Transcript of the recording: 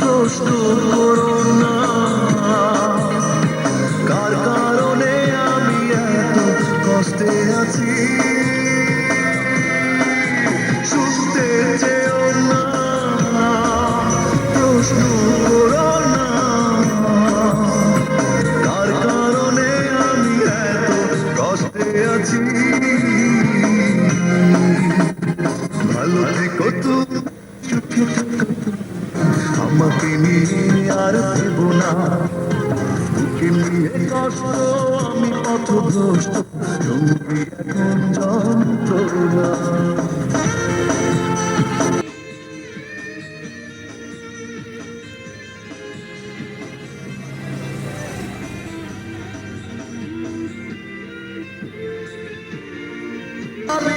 প্রশ্ন করো না কার কারণে আমি এত কষ্টে আছি? শুনতে চেও না। প্রশ্ন করো না কার কারণে আমি এত কষ্টে আছি? আমাকে নিয়ে আর দেব না। বুকে নিয়ে কষ্ট আমি পথভ্রষ্ট। জঙ্গি এখন যন্ত্রণা আমি